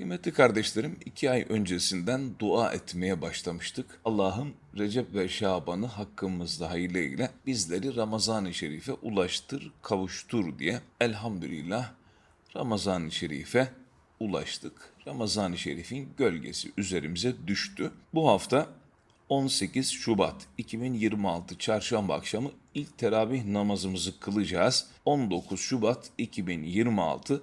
Kıymetli kardeşlerim, iki ay öncesinden dua etmeye başlamıştık. Allah'ım Recep ve Şaban'ı hakkımızda hayırlıyla bizleri Ramazan-ı Şerif'e ulaştır, kavuştur diye elhamdülillah Ramazan-ı Şerif'e ulaştık. Ramazan-ı Şerif'in gölgesi üzerimize düştü. Bu hafta 18 Şubat 2026 Çarşamba akşamı ilk teravih namazımızı kılacağız. 19 Şubat 2026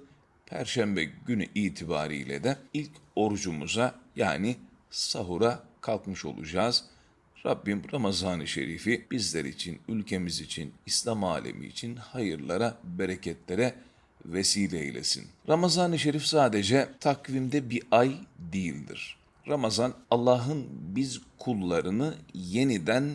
Perşembe günü itibariyle de ilk orucumuza yani sahura kalkmış olacağız. Rabbim Ramazan-ı Şerif'i bizler için, ülkemiz için, İslam alemi için hayırlara, bereketlere vesile eylesin. Ramazan-ı Şerif sadece takvimde bir ay değildir. Ramazan Allah'ın biz kullarını yeniden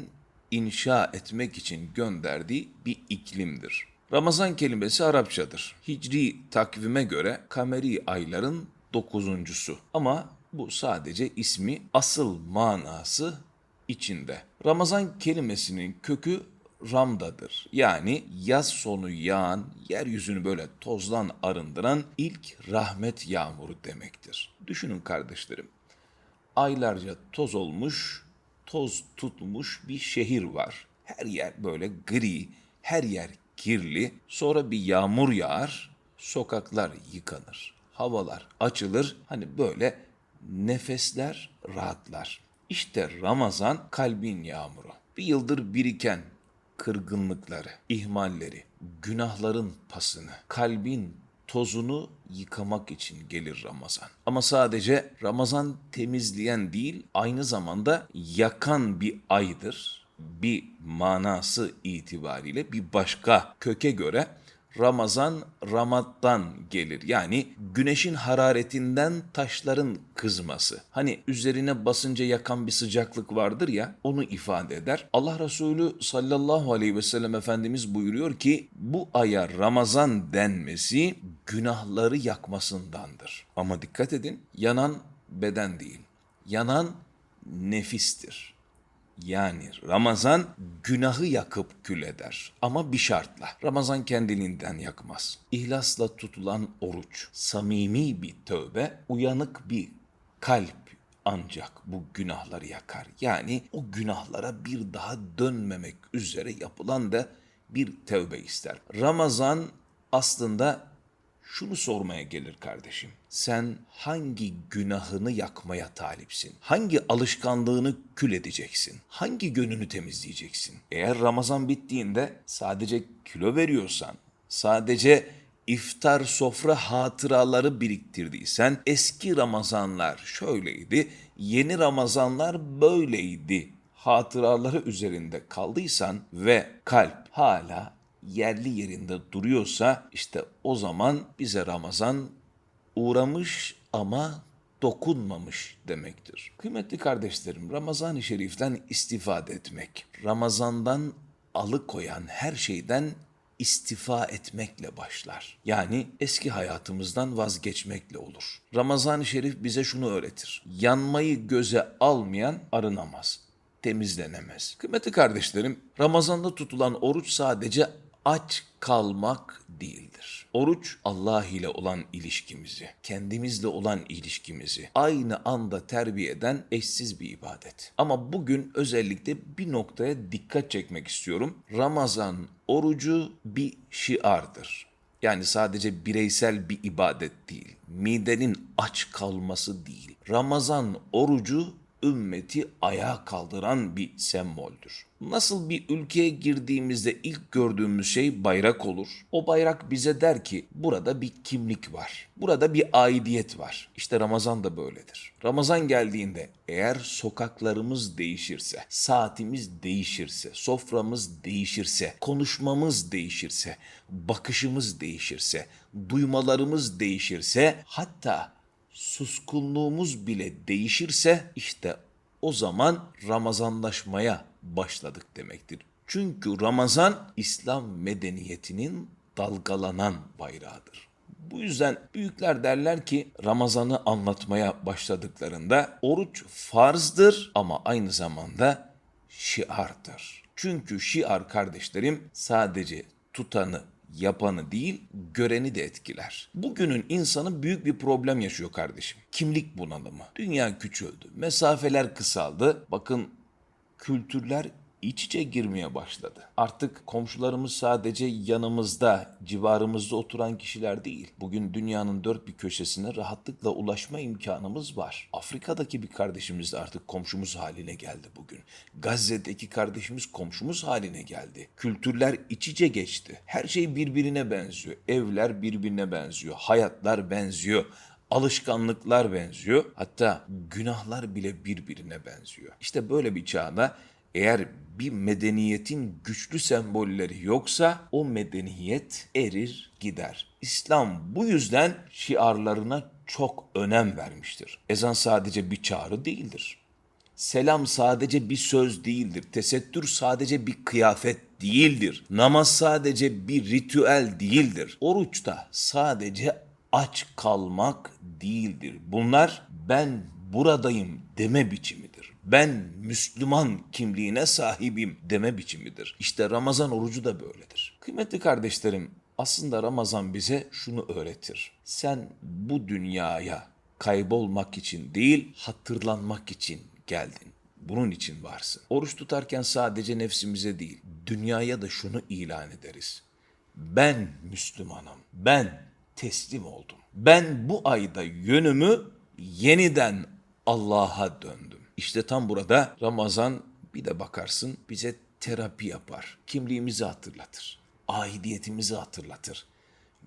inşa etmek için gönderdiği bir iklimdir. Ramazan kelimesi Arapçadır. Hicri takvime göre kameri ayların dokuzuncusu. Ama bu sadece ismi, asıl manası içinde. Ramazan kelimesinin kökü Ram'dadır. Yani yaz sonu yağan, yeryüzünü böyle tozdan arındıran ilk rahmet yağmuru demektir. Düşünün kardeşlerim aylarca toz olmuş, toz tutmuş bir şehir var. Her yer böyle gri, her yer kirli. Sonra bir yağmur yağar, sokaklar yıkanır. Havalar açılır, hani böyle nefesler rahatlar. İşte Ramazan kalbin yağmuru. Bir yıldır biriken kırgınlıkları, ihmalleri, günahların pasını, kalbin tozunu yıkamak için gelir Ramazan. Ama sadece Ramazan temizleyen değil, aynı zamanda yakan bir aydır. Bir manası itibariyle bir başka köke göre Ramazan Ramad'dan gelir. Yani güneşin hararetinden taşların kızması. Hani üzerine basınca yakan bir sıcaklık vardır ya onu ifade eder. Allah Resulü sallallahu aleyhi ve sellem Efendimiz buyuruyor ki bu aya Ramazan denmesi günahları yakmasındandır. Ama dikkat edin yanan beden değil. Yanan nefistir. Yani Ramazan günahı yakıp kül eder ama bir şartla. Ramazan kendiliğinden yakmaz. İhlasla tutulan oruç, samimi bir tövbe, uyanık bir kalp ancak bu günahları yakar. Yani o günahlara bir daha dönmemek üzere yapılan da bir tövbe ister. Ramazan aslında şunu sormaya gelir kardeşim. Sen hangi günahını yakmaya talipsin? Hangi alışkanlığını kül edeceksin? Hangi gönlünü temizleyeceksin? Eğer Ramazan bittiğinde sadece kilo veriyorsan, sadece iftar sofra hatıraları biriktirdiysen, eski Ramazanlar şöyleydi, yeni Ramazanlar böyleydi hatıraları üzerinde kaldıysan ve kalp hala yerli yerinde duruyorsa işte o zaman bize Ramazan uğramış ama dokunmamış demektir. Kıymetli kardeşlerim Ramazan-ı Şerif'ten istifade etmek, Ramazan'dan alıkoyan her şeyden istifa etmekle başlar. Yani eski hayatımızdan vazgeçmekle olur. Ramazan-ı Şerif bize şunu öğretir. Yanmayı göze almayan arınamaz temizlenemez. Kıymetli kardeşlerim, Ramazan'da tutulan oruç sadece aç kalmak değildir. Oruç Allah ile olan ilişkimizi, kendimizle olan ilişkimizi aynı anda terbiye eden eşsiz bir ibadet. Ama bugün özellikle bir noktaya dikkat çekmek istiyorum. Ramazan orucu bir şiardır. Yani sadece bireysel bir ibadet değil. Midenin aç kalması değil. Ramazan orucu ümmeti ayağa kaldıran bir semboldür. Nasıl bir ülkeye girdiğimizde ilk gördüğümüz şey bayrak olur. O bayrak bize der ki burada bir kimlik var. Burada bir aidiyet var. İşte Ramazan da böyledir. Ramazan geldiğinde eğer sokaklarımız değişirse, saatimiz değişirse, soframız değişirse, konuşmamız değişirse, bakışımız değişirse, duymalarımız değişirse, hatta suskunluğumuz bile değişirse işte o zaman Ramazanlaşmaya başladık demektir. Çünkü Ramazan İslam medeniyetinin dalgalanan bayrağıdır. Bu yüzden büyükler derler ki Ramazan'ı anlatmaya başladıklarında oruç farzdır ama aynı zamanda şiardır. Çünkü şiar kardeşlerim sadece tutanı yapanı değil, göreni de etkiler. Bugünün insanı büyük bir problem yaşıyor kardeşim. Kimlik bunalımı. Dünya küçüldü, mesafeler kısaldı. Bakın kültürler iç içe girmeye başladı. Artık komşularımız sadece yanımızda, civarımızda oturan kişiler değil. Bugün dünyanın dört bir köşesine rahatlıkla ulaşma imkanımız var. Afrika'daki bir kardeşimiz de artık komşumuz haline geldi bugün. Gazze'deki kardeşimiz komşumuz haline geldi. Kültürler iç içe geçti. Her şey birbirine benziyor. Evler birbirine benziyor. Hayatlar benziyor alışkanlıklar benziyor. Hatta günahlar bile birbirine benziyor. İşte böyle bir çağda eğer bir medeniyetin güçlü sembolleri yoksa o medeniyet erir gider. İslam bu yüzden şiarlarına çok önem vermiştir. Ezan sadece bir çağrı değildir. Selam sadece bir söz değildir. Tesettür sadece bir kıyafet değildir. Namaz sadece bir ritüel değildir. Oruç da sadece aç kalmak değildir. Bunlar ben buradayım deme biçimidir. Ben Müslüman kimliğine sahibim deme biçimidir. İşte Ramazan orucu da böyledir. Kıymetli kardeşlerim, aslında Ramazan bize şunu öğretir. Sen bu dünyaya kaybolmak için değil, hatırlanmak için geldin. Bunun için varsın. Oruç tutarken sadece nefsimize değil, dünyaya da şunu ilan ederiz. Ben Müslümanım. Ben teslim oldum. Ben bu ayda yönümü yeniden Allah'a döndüm. İşte tam burada Ramazan bir de bakarsın bize terapi yapar. Kimliğimizi hatırlatır. Aidiyetimizi hatırlatır.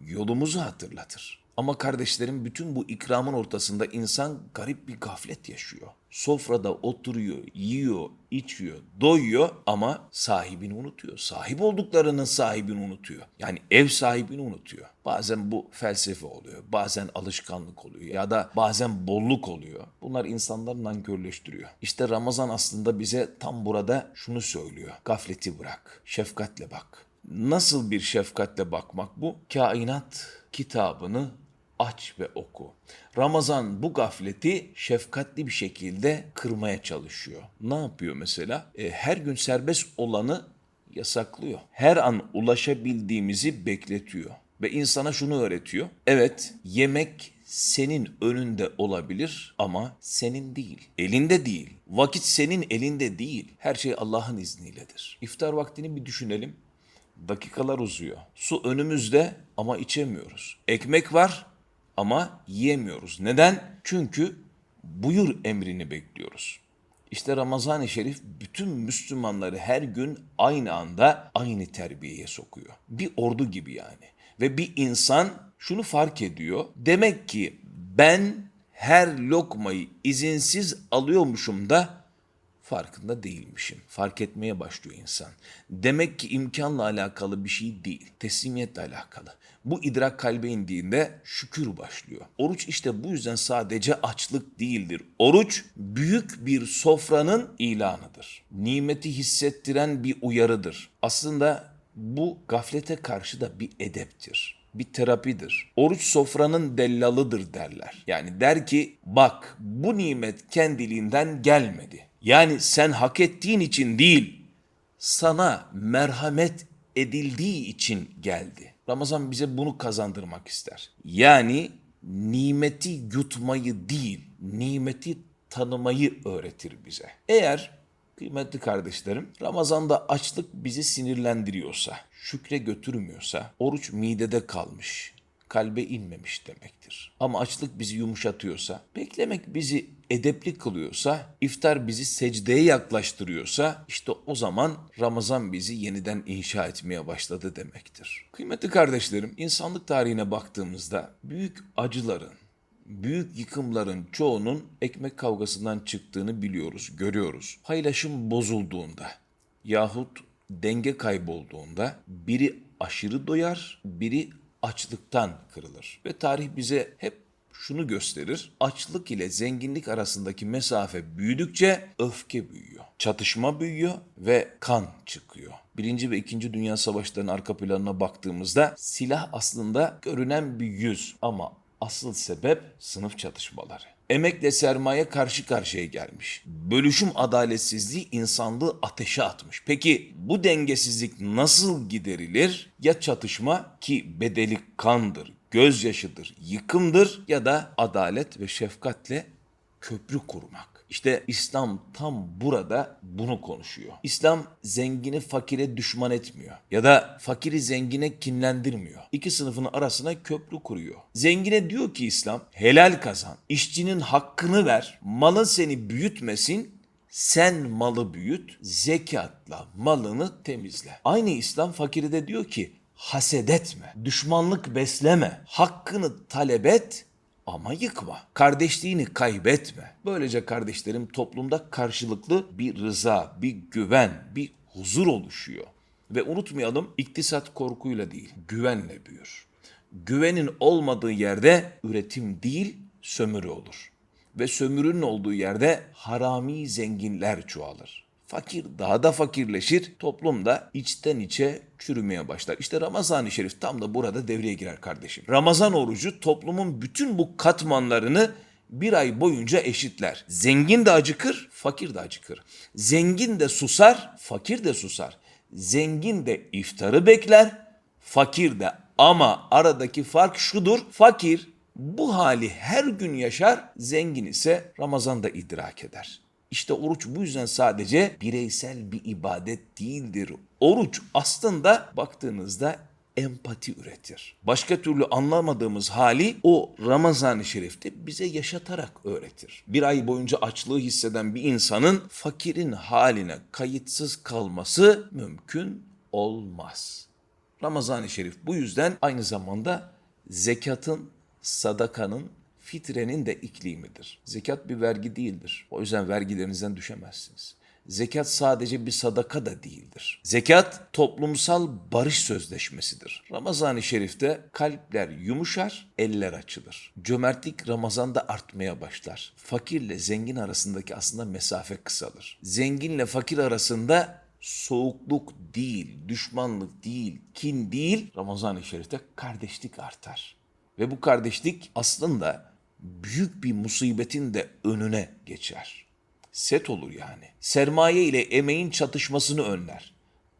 Yolumuzu hatırlatır. Ama kardeşlerim bütün bu ikramın ortasında insan garip bir gaflet yaşıyor. Sofrada oturuyor, yiyor, içiyor, doyuyor ama sahibini unutuyor. Sahip olduklarının sahibini unutuyor. Yani ev sahibini unutuyor. Bazen bu felsefe oluyor, bazen alışkanlık oluyor ya da bazen bolluk oluyor. Bunlar insanları nankörleştiriyor. İşte Ramazan aslında bize tam burada şunu söylüyor. Gafleti bırak, şefkatle bak. Nasıl bir şefkatle bakmak bu? Kainat kitabını aç ve oku. Ramazan bu gafleti şefkatli bir şekilde kırmaya çalışıyor. Ne yapıyor mesela? E, her gün serbest olanı yasaklıyor. Her an ulaşabildiğimizi bekletiyor. Ve insana şunu öğretiyor. Evet yemek senin önünde olabilir ama senin değil. Elinde değil. Vakit senin elinde değil. Her şey Allah'ın izniyledir. İftar vaktini bir düşünelim. Dakikalar uzuyor. Su önümüzde ama içemiyoruz. Ekmek var ama yiyemiyoruz. Neden? Çünkü buyur emrini bekliyoruz. İşte Ramazan-ı Şerif bütün Müslümanları her gün aynı anda aynı terbiyeye sokuyor. Bir ordu gibi yani. Ve bir insan şunu fark ediyor. Demek ki ben her lokmayı izinsiz alıyormuşum da farkında değilmişim. Fark etmeye başlıyor insan. Demek ki imkanla alakalı bir şey değil, teslimiyetle alakalı. Bu idrak kalbe indiğinde şükür başlıyor. Oruç işte bu yüzden sadece açlık değildir. Oruç büyük bir sofranın ilanıdır. Nimeti hissettiren bir uyarıdır. Aslında bu gaflete karşı da bir edeptir bir terapidir. Oruç sofranın dellalıdır derler. Yani der ki bak bu nimet kendiliğinden gelmedi. Yani sen hak ettiğin için değil, sana merhamet edildiği için geldi. Ramazan bize bunu kazandırmak ister. Yani nimeti yutmayı değil, nimeti tanımayı öğretir bize. Eğer kıymetli kardeşlerim Ramazan'da açlık bizi sinirlendiriyorsa, şükre götürmüyorsa, oruç midede kalmış, kalbe inmemiş demektir. Ama açlık bizi yumuşatıyorsa, beklemek bizi edepli kılıyorsa, iftar bizi secdeye yaklaştırıyorsa, işte o zaman Ramazan bizi yeniden inşa etmeye başladı demektir. Kıymetli kardeşlerim, insanlık tarihine baktığımızda büyük acıların, büyük yıkımların çoğunun ekmek kavgasından çıktığını biliyoruz, görüyoruz. Paylaşım bozulduğunda yahut denge kaybolduğunda biri aşırı doyar, biri açlıktan kırılır. Ve tarih bize hep şunu gösterir. Açlık ile zenginlik arasındaki mesafe büyüdükçe öfke büyüyor. Çatışma büyüyor ve kan çıkıyor. Birinci ve ikinci Dünya Savaşları'nın arka planına baktığımızda silah aslında görünen bir yüz ama Asıl sebep sınıf çatışmaları. Emekle sermaye karşı karşıya gelmiş. Bölüşüm adaletsizliği insanlığı ateşe atmış. Peki bu dengesizlik nasıl giderilir? Ya çatışma ki bedeli kandır, gözyaşıdır, yıkımdır ya da adalet ve şefkatle köprü kurmak. İşte İslam tam burada bunu konuşuyor. İslam zengini fakire düşman etmiyor ya da fakiri zengine kinlendirmiyor. İki sınıfın arasına köprü kuruyor. Zengine diyor ki İslam helal kazan, işçinin hakkını ver, malın seni büyütmesin, sen malı büyüt, zekatla malını temizle. Aynı İslam fakiri de diyor ki haset etme, düşmanlık besleme, hakkını talep et, ama yıkma. Kardeşliğini kaybetme. Böylece kardeşlerim toplumda karşılıklı bir rıza, bir güven, bir huzur oluşuyor. Ve unutmayalım iktisat korkuyla değil, güvenle büyür. Güvenin olmadığı yerde üretim değil, sömürü olur. Ve sömürünün olduğu yerde harami zenginler çoğalır. Fakir daha da fakirleşir, toplum da içten içe çürümeye başlar. İşte Ramazan-ı Şerif tam da burada devreye girer kardeşim. Ramazan orucu toplumun bütün bu katmanlarını bir ay boyunca eşitler. Zengin de acıkır, fakir de acıkır. Zengin de susar, fakir de susar. Zengin de iftarı bekler, fakir de ama aradaki fark şudur. Fakir bu hali her gün yaşar, zengin ise Ramazan'da idrak eder. İşte oruç bu yüzden sadece bireysel bir ibadet değildir. Oruç aslında baktığınızda empati üretir. Başka türlü anlamadığımız hali o Ramazan-ı Şerif'te bize yaşatarak öğretir. Bir ay boyunca açlığı hisseden bir insanın fakirin haline kayıtsız kalması mümkün olmaz. Ramazan-ı Şerif bu yüzden aynı zamanda zekatın, sadakanın, fitrenin de iklimidir. Zekat bir vergi değildir. O yüzden vergilerinizden düşemezsiniz. Zekat sadece bir sadaka da değildir. Zekat toplumsal barış sözleşmesidir. Ramazan-ı Şerif'te kalpler yumuşar, eller açılır. Cömertlik Ramazan'da artmaya başlar. Fakirle zengin arasındaki aslında mesafe kısalır. Zenginle fakir arasında soğukluk değil, düşmanlık değil, kin değil, Ramazan-ı Şerif'te kardeşlik artar. Ve bu kardeşlik aslında büyük bir musibetin de önüne geçer. Set olur yani. Sermaye ile emeğin çatışmasını önler.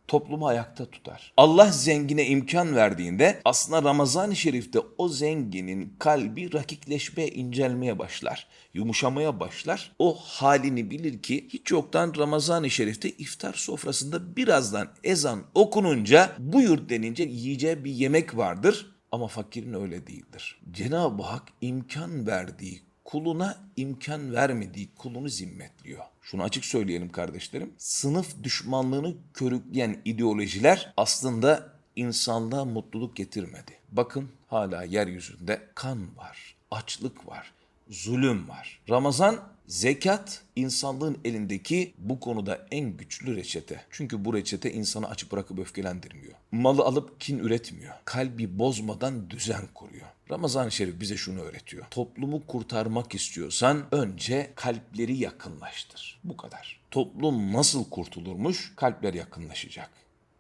Toplumu ayakta tutar. Allah zengine imkan verdiğinde aslında Ramazan-ı Şerif'te o zenginin kalbi rakikleşmeye, incelmeye başlar. Yumuşamaya başlar. O halini bilir ki hiç yoktan Ramazan-ı Şerif'te iftar sofrasında birazdan ezan okununca buyur denince yiyeceği bir yemek vardır. Ama fakirin öyle değildir. Cenab-ı Hak imkan verdiği kuluna imkan vermediği kulunu zimmetliyor. Şunu açık söyleyelim kardeşlerim. Sınıf düşmanlığını körükleyen ideolojiler aslında insanlığa mutluluk getirmedi. Bakın hala yeryüzünde kan var, açlık var, zulüm var. Ramazan Zekat insanlığın elindeki bu konuda en güçlü reçete. Çünkü bu reçete insanı açıp bırakıp öfkelendirmiyor. Malı alıp kin üretmiyor. Kalbi bozmadan düzen kuruyor. Ramazan-ı Şerif bize şunu öğretiyor. Toplumu kurtarmak istiyorsan önce kalpleri yakınlaştır. Bu kadar. Toplum nasıl kurtulurmuş? Kalpler yakınlaşacak.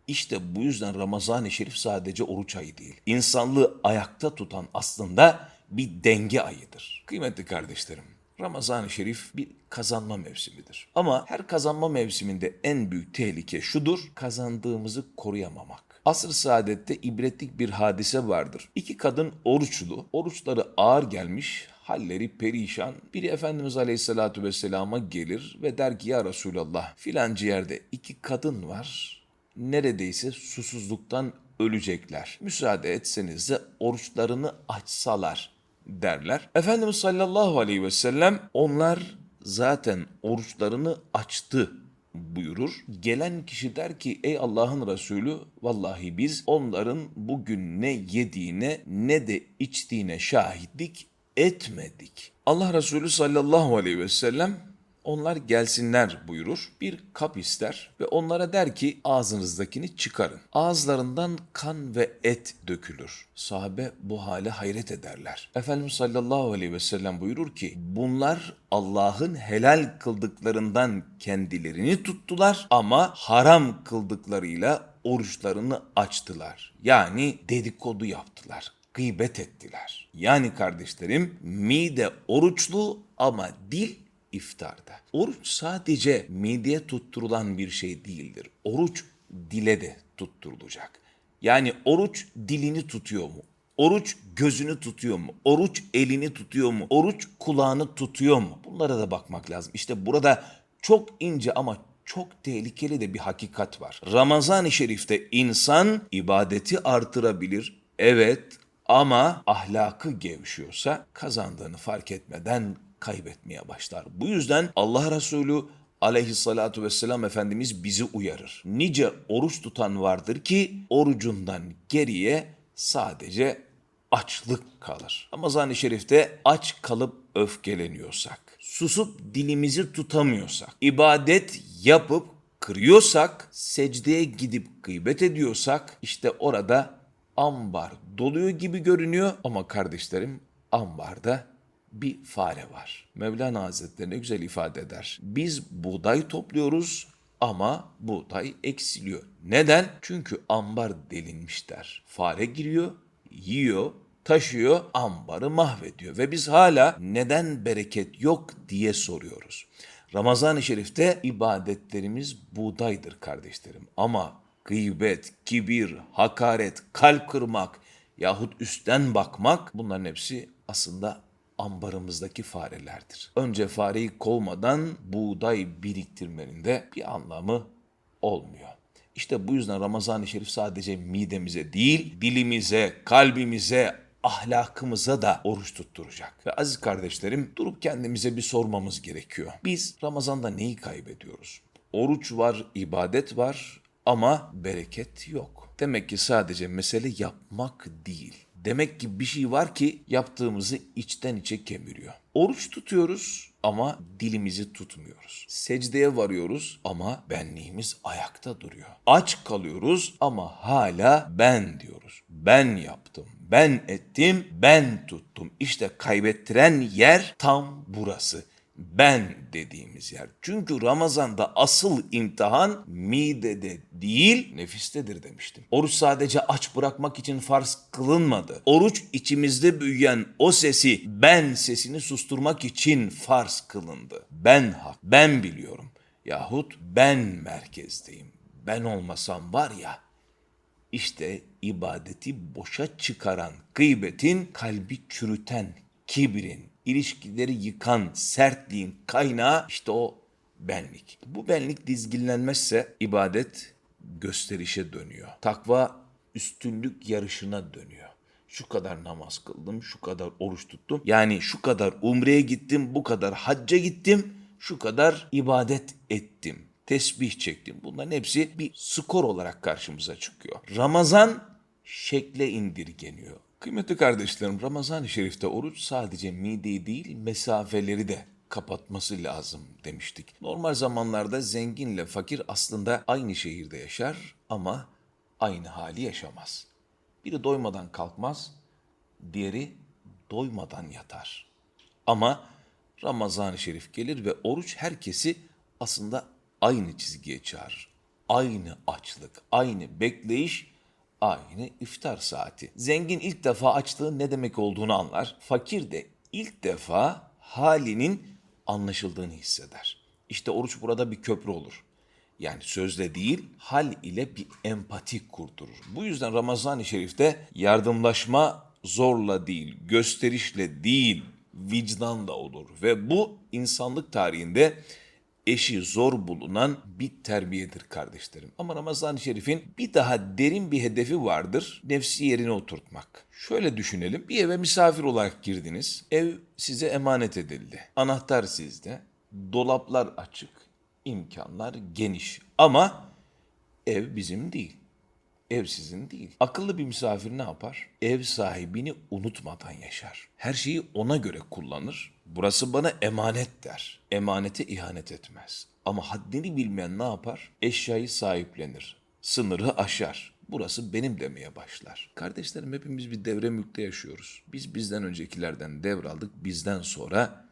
İşte bu yüzden Ramazan-ı Şerif sadece oruç ayı değil. İnsanlığı ayakta tutan aslında bir denge ayıdır. Kıymetli kardeşlerim, Ramazan-ı Şerif bir kazanma mevsimidir. Ama her kazanma mevsiminde en büyük tehlike şudur, kazandığımızı koruyamamak. Asr-ı saadette ibretlik bir hadise vardır. İki kadın oruçlu, oruçları ağır gelmiş, halleri perişan. Biri Efendimiz Aleyhisselatü Vesselam'a gelir ve der ki ya Resulallah filancı yerde iki kadın var, neredeyse susuzluktan ölecekler. Müsaade etseniz de oruçlarını açsalar derler. Efendimiz sallallahu aleyhi ve sellem onlar zaten oruçlarını açtı buyurur. Gelen kişi der ki ey Allah'ın Resulü vallahi biz onların bugün ne yediğine ne de içtiğine şahitlik etmedik. Allah Resulü sallallahu aleyhi ve sellem onlar gelsinler buyurur. Bir kap ister ve onlara der ki ağzınızdakini çıkarın. Ağızlarından kan ve et dökülür. Sahabe bu hale hayret ederler. Efendimiz sallallahu aleyhi ve sellem buyurur ki bunlar Allah'ın helal kıldıklarından kendilerini tuttular ama haram kıldıklarıyla oruçlarını açtılar. Yani dedikodu yaptılar gıybet ettiler. Yani kardeşlerim mide oruçlu ama dil iftarda. Oruç sadece mideye tutturulan bir şey değildir. Oruç dile de tutturulacak. Yani oruç dilini tutuyor mu? Oruç gözünü tutuyor mu? Oruç elini tutuyor mu? Oruç kulağını tutuyor mu? Bunlara da bakmak lazım. İşte burada çok ince ama çok tehlikeli de bir hakikat var. Ramazan-ı Şerif'te insan ibadeti artırabilir. Evet ama ahlakı gevşiyorsa kazandığını fark etmeden kaybetmeye başlar. Bu yüzden Allah Resulü aleyhissalatu vesselam Efendimiz bizi uyarır. Nice oruç tutan vardır ki orucundan geriye sadece açlık kalır. Ramazan-ı Şerif'te aç kalıp öfkeleniyorsak, susup dilimizi tutamıyorsak, ibadet yapıp kırıyorsak, secdeye gidip gıybet ediyorsak işte orada ambar doluyor gibi görünüyor ama kardeşlerim ambarda bir fare var. Mevlana Hazretleri ne güzel ifade eder. Biz buğday topluyoruz ama buğday eksiliyor. Neden? Çünkü ambar delinmiş der. Fare giriyor, yiyor, taşıyor, ambarı mahvediyor. Ve biz hala neden bereket yok diye soruyoruz. Ramazan-ı Şerif'te ibadetlerimiz buğdaydır kardeşlerim. Ama gıybet, kibir, hakaret, kalp kırmak yahut üstten bakmak bunların hepsi aslında ambarımızdaki farelerdir. Önce fareyi kovmadan buğday biriktirmenin de bir anlamı olmuyor. İşte bu yüzden Ramazan-ı Şerif sadece midemize değil, dilimize, kalbimize, ahlakımıza da oruç tutturacak. Ve aziz kardeşlerim durup kendimize bir sormamız gerekiyor. Biz Ramazan'da neyi kaybediyoruz? Oruç var, ibadet var ama bereket yok. Demek ki sadece mesele yapmak değil. Demek ki bir şey var ki yaptığımızı içten içe kemiriyor. Oruç tutuyoruz ama dilimizi tutmuyoruz. Secdeye varıyoruz ama benliğimiz ayakta duruyor. Aç kalıyoruz ama hala ben diyoruz. Ben yaptım, ben ettim, ben tuttum. İşte kaybettiren yer tam burası ben dediğimiz yer. Çünkü Ramazan'da asıl imtihan midede değil nefistedir demiştim. Oruç sadece aç bırakmak için farz kılınmadı. Oruç içimizde büyüyen o sesi ben sesini susturmak için farz kılındı. Ben hak, ben biliyorum. Yahut ben merkezdeyim. Ben olmasam var ya işte ibadeti boşa çıkaran, gıybetin kalbi çürüten, kibrin, ilişkileri yıkan sertliğin kaynağı işte o benlik. Bu benlik dizginlenmezse ibadet gösterişe dönüyor. Takva üstünlük yarışına dönüyor. Şu kadar namaz kıldım, şu kadar oruç tuttum. Yani şu kadar umreye gittim, bu kadar hacca gittim, şu kadar ibadet ettim. Tesbih çektim. Bunların hepsi bir skor olarak karşımıza çıkıyor. Ramazan şekle indirgeniyor. Kıymetli kardeşlerim Ramazan-ı Şerif'te oruç sadece mideyi değil mesafeleri de kapatması lazım demiştik. Normal zamanlarda zenginle fakir aslında aynı şehirde yaşar ama aynı hali yaşamaz. Biri doymadan kalkmaz, diğeri doymadan yatar. Ama Ramazan-ı Şerif gelir ve oruç herkesi aslında aynı çizgiye çağırır. Aynı açlık, aynı bekleyiş aynı iftar saati. Zengin ilk defa açlığın ne demek olduğunu anlar. Fakir de ilk defa halinin anlaşıldığını hisseder. İşte oruç burada bir köprü olur. Yani sözle değil, hal ile bir empati kurdurur. Bu yüzden Ramazan-ı Şerif'te yardımlaşma zorla değil, gösterişle değil, vicdanla olur. Ve bu insanlık tarihinde eşi zor bulunan bir terbiyedir kardeşlerim. Ama Ramazan-ı Şerif'in bir daha derin bir hedefi vardır. Nefsi yerine oturtmak. Şöyle düşünelim. Bir eve misafir olarak girdiniz. Ev size emanet edildi. Anahtar sizde. Dolaplar açık. imkanlar geniş. Ama ev bizim değil. Ev sizin değil. Akıllı bir misafir ne yapar? Ev sahibini unutmadan yaşar. Her şeyi ona göre kullanır. Burası bana emanet der. Emanete ihanet etmez. Ama haddini bilmeyen ne yapar? Eşyayı sahiplenir. Sınırı aşar. Burası benim demeye başlar. Kardeşlerim hepimiz bir devre mülkte yaşıyoruz. Biz bizden öncekilerden devraldık. Bizden sonra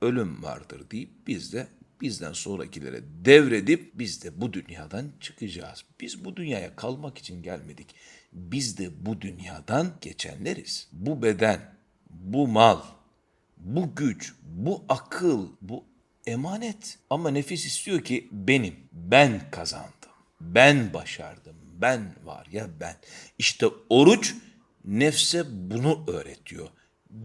ölüm vardır deyip biz de bizden sonrakilere devredip biz de bu dünyadan çıkacağız. Biz bu dünyaya kalmak için gelmedik. biz de bu dünyadan geçenleriz. Bu beden, bu mal, bu güç, bu akıl, bu emanet. Ama nefis istiyor ki benim, ben kazandım, ben başardım, ben var ya ben. İşte oruç nefse bunu öğretiyor.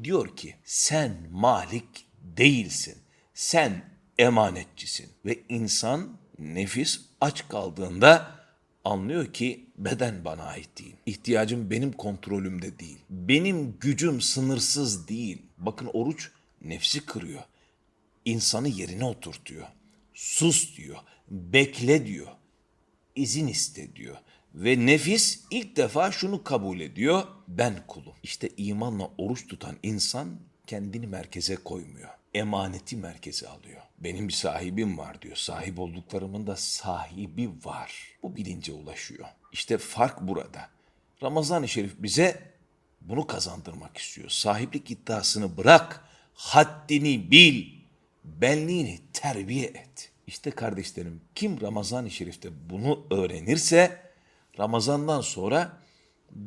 Diyor ki sen malik değilsin, sen emanetçisin. Ve insan nefis aç kaldığında anlıyor ki beden bana ait değil. İhtiyacım benim kontrolümde değil. Benim gücüm sınırsız değil. Bakın oruç nefsi kırıyor. İnsanı yerine oturtuyor. Sus diyor. Bekle diyor. İzin iste diyor. Ve nefis ilk defa şunu kabul ediyor. Ben kulum. İşte imanla oruç tutan insan kendini merkeze koymuyor. Emaneti merkeze alıyor. Benim bir sahibim var diyor. Sahip olduklarımın da sahibi var. Bu bilince ulaşıyor. İşte fark burada. Ramazan-ı Şerif bize bunu kazandırmak istiyor. Sahiplik iddiasını bırak, haddini bil, benliğini terbiye et. İşte kardeşlerim kim Ramazan-ı Şerif'te bunu öğrenirse Ramazan'dan sonra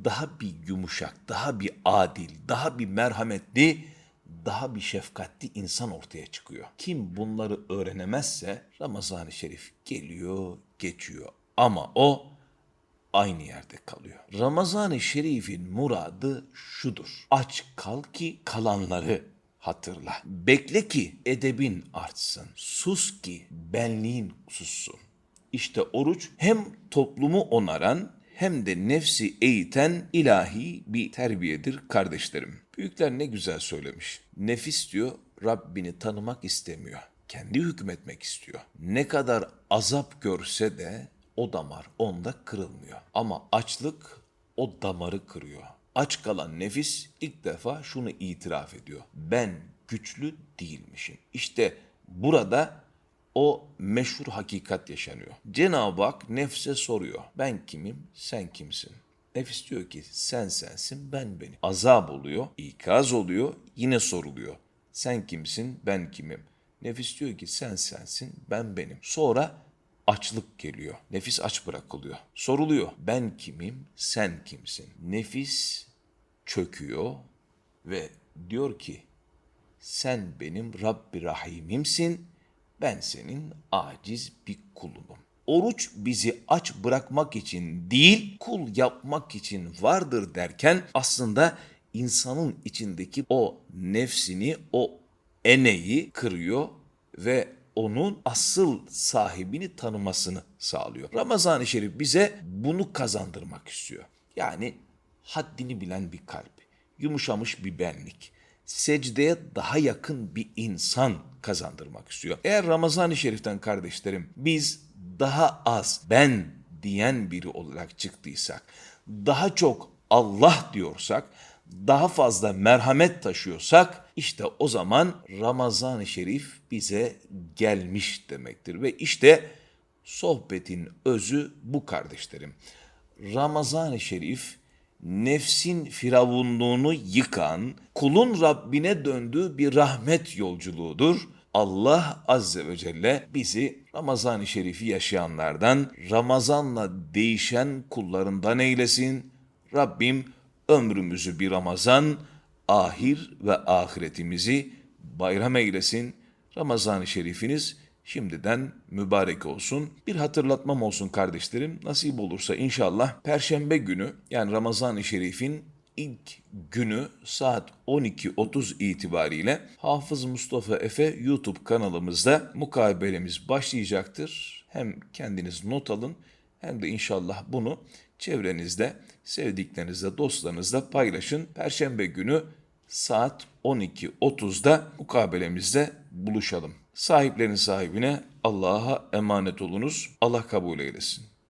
daha bir yumuşak, daha bir adil, daha bir merhametli, daha bir şefkatli insan ortaya çıkıyor. Kim bunları öğrenemezse Ramazan-ı Şerif geliyor, geçiyor ama o aynı yerde kalıyor. Ramazan-ı Şerif'in muradı şudur. Aç kal ki kalanları hatırla. Bekle ki edebin artsın. Sus ki benliğin sussun. İşte oruç hem toplumu onaran hem de nefsi eğiten ilahi bir terbiyedir kardeşlerim. Büyükler ne güzel söylemiş. Nefis diyor Rabbini tanımak istemiyor. Kendi hükmetmek istiyor. Ne kadar azap görse de o damar onda kırılmıyor. Ama açlık o damarı kırıyor. Aç kalan nefis ilk defa şunu itiraf ediyor. Ben güçlü değilmişim. İşte burada o meşhur hakikat yaşanıyor. Cenab-ı Hak nefse soruyor. Ben kimim, sen kimsin? Nefis diyor ki sen sensin, ben benim. Azap oluyor, ikaz oluyor, yine soruluyor. Sen kimsin, ben kimim? Nefis diyor ki sen sensin, ben benim. Sonra açlık geliyor. Nefis aç bırakılıyor. Soruluyor. Ben kimim, sen kimsin? Nefis çöküyor ve diyor ki sen benim Rabbi Rahim'imsin, ben senin aciz bir kulunum. Oruç bizi aç bırakmak için değil, kul yapmak için vardır derken aslında insanın içindeki o nefsini, o eneyi kırıyor ve onun asıl sahibini tanımasını sağlıyor. Ramazan-ı Şerif bize bunu kazandırmak istiyor. Yani haddini bilen bir kalp, yumuşamış bir benlik, secdeye daha yakın bir insan kazandırmak istiyor. Eğer Ramazan-ı Şerif'ten kardeşlerim biz daha az ben diyen biri olarak çıktıysak, daha çok Allah diyorsak, daha fazla merhamet taşıyorsak işte o zaman Ramazan-ı Şerif bize gelmiş demektir. Ve işte sohbetin özü bu kardeşlerim. Ramazan-ı Şerif nefsin firavunluğunu yıkan, kulun Rabbine döndüğü bir rahmet yolculuğudur. Allah Azze ve Celle bizi Ramazan-ı Şerif'i yaşayanlardan, Ramazan'la değişen kullarından eylesin. Rabbim ömrümüzü bir Ramazan, ahir ve ahiretimizi bayram eylesin. Ramazan-ı Şerifiniz şimdiden mübarek olsun. Bir hatırlatmam olsun kardeşlerim. Nasip olursa inşallah Perşembe günü yani Ramazan-ı Şerif'in ilk günü saat 12.30 itibariyle Hafız Mustafa Efe YouTube kanalımızda mukabelemiz başlayacaktır. Hem kendiniz not alın hem de inşallah bunu çevrenizde, sevdiklerinizle, dostlarınızla paylaşın. Perşembe günü saat 12.30'da mukabelemizde buluşalım. Sahiplerin sahibine Allah'a emanet olunuz. Allah kabul eylesin.